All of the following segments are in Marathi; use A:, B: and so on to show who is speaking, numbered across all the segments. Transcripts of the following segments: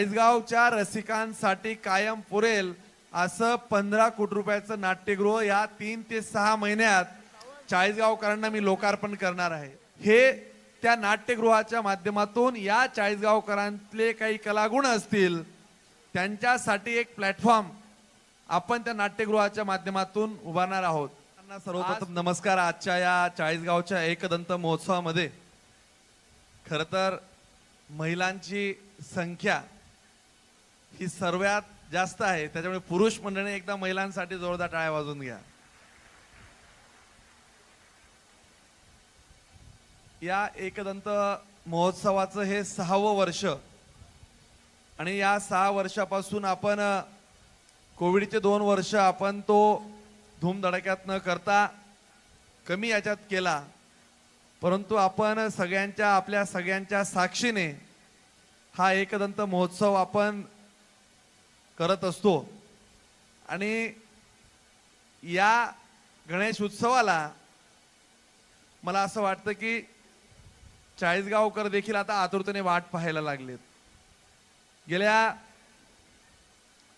A: चाळीसगावच्या रसिकांसाठी कायम पुरेल असं पंधरा कोटी रुपयाचं नाट्यगृह या तीन ते सहा महिन्यात चाळीसगावकरांना मी लोकार्पण करणार आहे. हे त्या नाट्यगृहाच्या माध्यमातून या चाळीसगावकरांतले काही कलागुण असतील त्यांच्यासाठी एक प्लॅटफॉर्म आपण त्या नाट्यगृहाच्या माध्यमातून उभारणार आहोत. त्यांना सर्वप्रथम नमस्कार. आजच्या या चाळीसगावच्या एकदंत महोत्सवामध्ये खर तर महिलांची संख्या ही सर्वात जास्त आहे. त्याच्यामुळे पुरुष मंडळी एकदा महिलांसाठी जोरदार टाळ्या वाजून घ्या. या एकदंत महोत्सवाचं हे सहावं वर्ष आणि या सहा वर्षापासून आपण कोविडचे दोन वर्ष आपण तो धूमधडक्यात न करता कमी याच्यात केला. परंतु आपण सगळ्यांच्या आपल्या सगळ्यांच्या साक्षीने हा एकदंत महोत्सव आपण करत असतो. आणि या गणेश उत्सवाला मला असं वाटतं की चाळीसगावकर देखील आता आतुरतेने वाट पाहायला लागलेत. गेल्या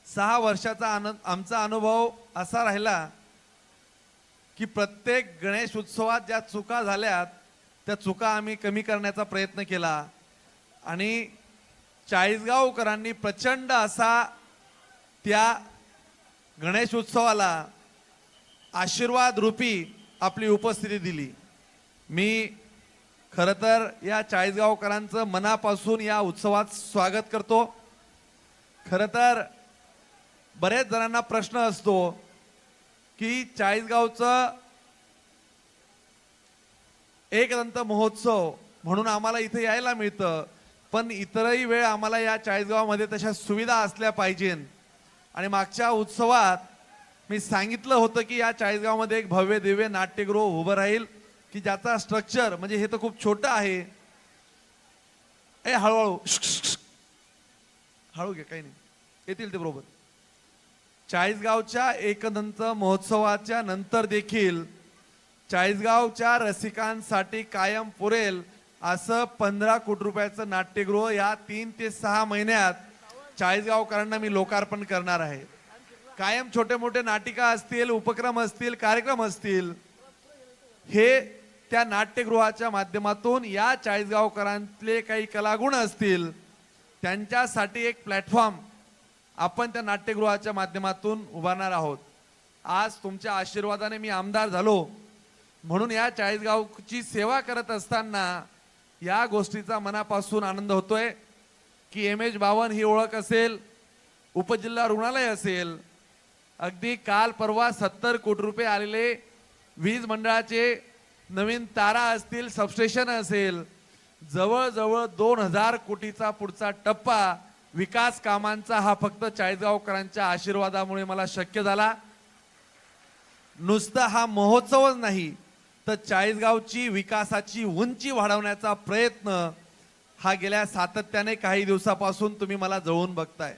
A: सहा वर्षाचा आनंद आमचा अनुभव असा राहिला की प्रत्येक गणेश उत्सवात ज्या चुका झाल्यात त्या चुका आम्ही कमी करण्याचा प्रयत्न केला. आणि चाळीसगावकरांनी प्रचंड असा त्या गणेश उत्सवाला आशीर्वाद रूपी आपली उपस्थिती दिली. मी खरं तर या चाळीसगावकरांचं मनापासून या उत्सवात स्वागत करतो. खरं तर बरेच जणांना प्रश्न असतो की चाळीसगावचं एकदंत महोत्सव म्हणून आम्हाला इथे यायला मिळतं पण इतरही वेळ आम्हाला या चाळीसगावामध्ये तशा सुविधा असल्या पाहिजेन. आणि मागच्या उत्सवात मी सांगितलं होतं की या चाळीसगावमध्ये एक भव्य दिव्य नाट्यगृह उभं राहील की ज्याचा स्ट्रक्चर म्हणजे हे तर खूप छोटं आहे. ए हळूहळू हळू घे काही नाही. येतील ते बरोबर. चाळीसगावच्या एकदंत महोत्सवाच्या नंतर देखील चाळीसगावच्या रसिकांसाठी कायम पुरेल असं पंधरा कोटी रुपयाचं नाट्यगृह या तीन ते सहा महिन्यात चाळीसगावकरांना मी लोकार्पण करणार आहे. कायम छोटे मोठे नाटिका असतील उपक्रम असतील कार्यक्रम असतील हे त्या नाट्यगृहाच्या माध्यमातून या चाळीसगावकरांतले काही कलागुण असतील त्यांच्यासाठी एक प्लॅटफॉर्म आपण त्या नाट्यगृहाच्या माध्यमातून उभारणार आहोत. आज तुमच्या आशीर्वादाने मी आमदार झालो. म्हणून या चाळीसगावची सेवा करत असताना या गोष्टीचा मनापासून आनंद होतोय. की एम एच बावन ही ओळख असेल उपजिल्हा रुग्णालय असेल अगदी काल परवा सत्तर कोटी रुपये आलेले वीज मंडळाचे नवीन तारा असतील सबस्टेशन असेल जवळजवळ दोन हजार कोटीचा पुढचा टप्पा विकास कामांचा हा फक्त चाळीसगावकरांच्या आशीर्वादामुळे मला शक्य झाला. नुसता हा महोत्सवच नाही तर चाळीसगावची विकासाची उंची वाढवण्याचा प्रयत्न हा गेल्या सातत्याने काही दिवसापासून तुम्ही मला जवळून बघताय.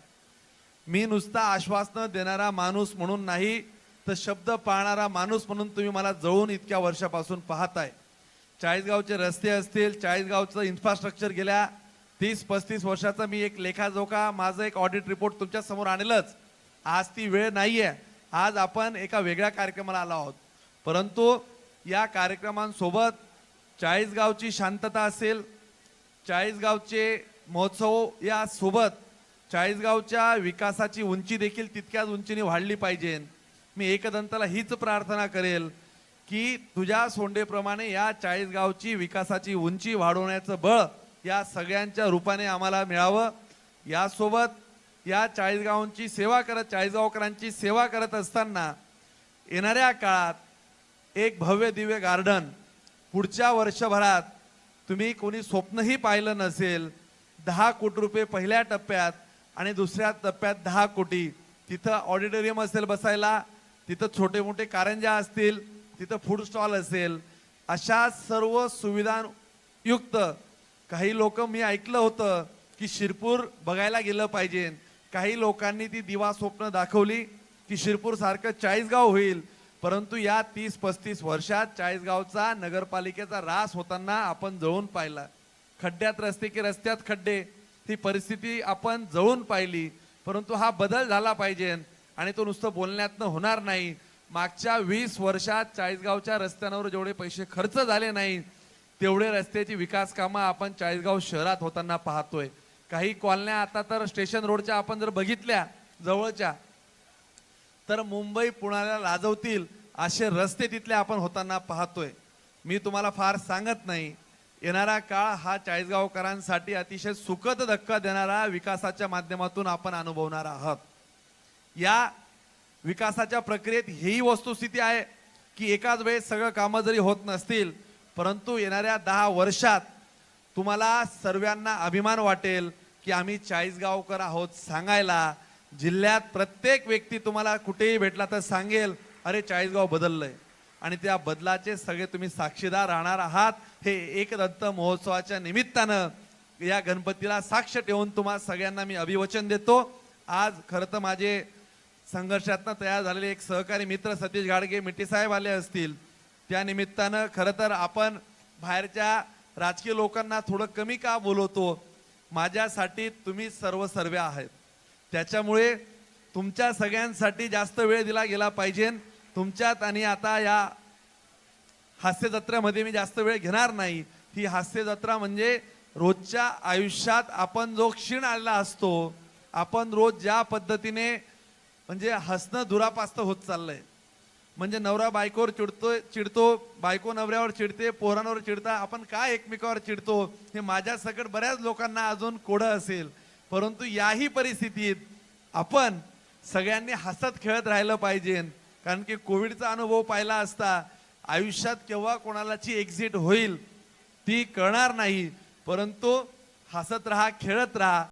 A: मी नुसता आश्वासनं देणारा माणूस म्हणून नाही तर शब्द पाळणारा माणूस म्हणून तुम्ही मला जवळून इतक्या वर्षापासून पाहताय. चाळीसगावचे रस्ते असतील चाळीसगावचं इन्फ्रास्ट्रक्चर गेल्या तीस पस्तीस वर्षाचा मी एक लेखाजोखा माझं एक ऑडिट रिपोर्ट तुमच्यासमोर आणलंच. आज ती वेळ नाही आहे आज आपण एका वेगळ्या कार्यक्रमाला आलो आहोत. परंतु या कार्यक्रमांसोबत चाळीसगावची शांतता असेल चाळीसगावचे महोत्सव या सोबत चाळीसगावच्या विकासाची उंची देखील तितक्याच उंचीने वाढली पाहिजे. मी एकदंताला हीच प्रार्थना करेल की तुझ्या सोंडेप्रमाणे या चाळीसगावची विकासाची उंची वाढवण्याचं बळ या सगळ्यांच्या रूपाने आम्हाला मिळावं. यासोबत या चाळीसगावांची सेवा करत चाळीसगावकरांची सेवा करत असताना येणाऱ्या काळात एक भव्य दिव्य गार्डन पुढच्या वर्षभरात तुम्ही कोणी स्वप्नही पाहिलं नसेल दहा कोटी रुपये पहिल्या टप्प्यात आणि दुसऱ्या टप्प्यात दहा कोटी. तिथं ऑडिटोरियम असेल बसायला तिथं छोटे मोठे कारंजा असतील तिथं फूड स्टॉल असेल. अशा सर्व सुविधांयुक्त काही लोक मी ऐकलं होतं की शिरपूर बघायला गेलं पाहिजे. काही लोकांनी ती दिवा स्वप्न दाखवली की शिरपूर सारखं चाळीसगाव होईल. परंतु या तीस पस्तीस वर्षात चाळीसगावचा नगरपालिकेचा रास होताना आपण जळून पाहिला. खड्ड्यात रस्ते की रस्त्यात खड्डे ती परिस्थिती आपण जळून पाहिली. परंतु हा बदल झाला पाहिजे आणि तो नुसतं बोलण्यातनं होणार नाही. मागच्या वीस वर्षात चाळीसगावच्या रस्त्यांवर जेवढे पैसे खर्च झाले नाही तेवढे रस्त्याची विकास कामं आपण चाळीसगाव शहरात होताना पाहतोय. काही कॉलन्या आता तर स्टेशन रोडच्या आपण जर बघितल्या जवळच्या तर मुंबई पुण्याला लाजवतील असे रस्ते तिथले आपण होताना पाहतोय. मी तुम्हाला फार सांगत नाही. येणारा काळ हा चाळीसगावकरांसाठी अतिशय सुखद धक्का देणारा विकासाच्या माध्यमातून आपण अनुभवणार आहात. या विकासाच्या प्रक्रियेत ही वस्तुस्थिती आहे की एकाच वेळेस सगळं कामं जरी होत नसतील परंतु येणाऱ्या दहा वर्षात तुम्हाला सर्वांना अभिमान वाटेल की आम्ही चाळीसगावकर आहोत सांगायला जिल्ह्यात प्रत्येक व्यक्ती तुम्हाला कुठेही भेटला तर सांगेल अरे चाळीसगाव बदललंय. आणि त्या बदलाचे सगळे तुम्ही साक्षीदार राहणार आहात. हे एकदंत महोत्सवाच्या निमित्तानं या गणपतीला साक्ष ठेवून तुम्हा सगळ्यांना मी अभिवचन देतो. आज खरं तर माझे संघर्षातनं तयार झालेले एक सहकारी मित्र सतीश गाडगे मिठी साहेब आले असतील. त्या निमित्तानं खरं तर आपण बाहेरच्या राजकीय लोकांना थोडं कमी का बोलवतो? माझ्यासाठी तुम्ही सर्व सर्वे आहेत. त्याच्यामुळे तुमच्या सगळ्यांसाठी जास्त वेळ दिला गेला पाहिजे. तुमच्यात आणि आता या हास्य जत्रेमध्ये मी जास्त वेळ घेणार नाही. ही हास्य जत्रा म्हणजे रोजच्या आयुष्यात आपण जो क्षीण आलेला असतो आपण रोज ज्या पद्धतीने म्हणजे हसणं दुरापास्त होत चाललंय. म्हणजे नवरा बायकोवर चिडतो चिडतो बायको नवऱ्यावर चिडते पोरांवर चिडता आपण काय एकमेकावर चिडतो हे माझ्या सकट बऱ्याच लोकांना अजून कोडं असेल. परंतु याही परिस्थितीत आपण सगळ्यांनी हसत खेळत राहिलं पाहिजे. कारण की कोविडचा अनुभव पाहिला असता आयुष्यात केव्हा कोणालाची एक्झिट होईल ती कळणार नाही. परंतु हसत राहा खेळत राहा.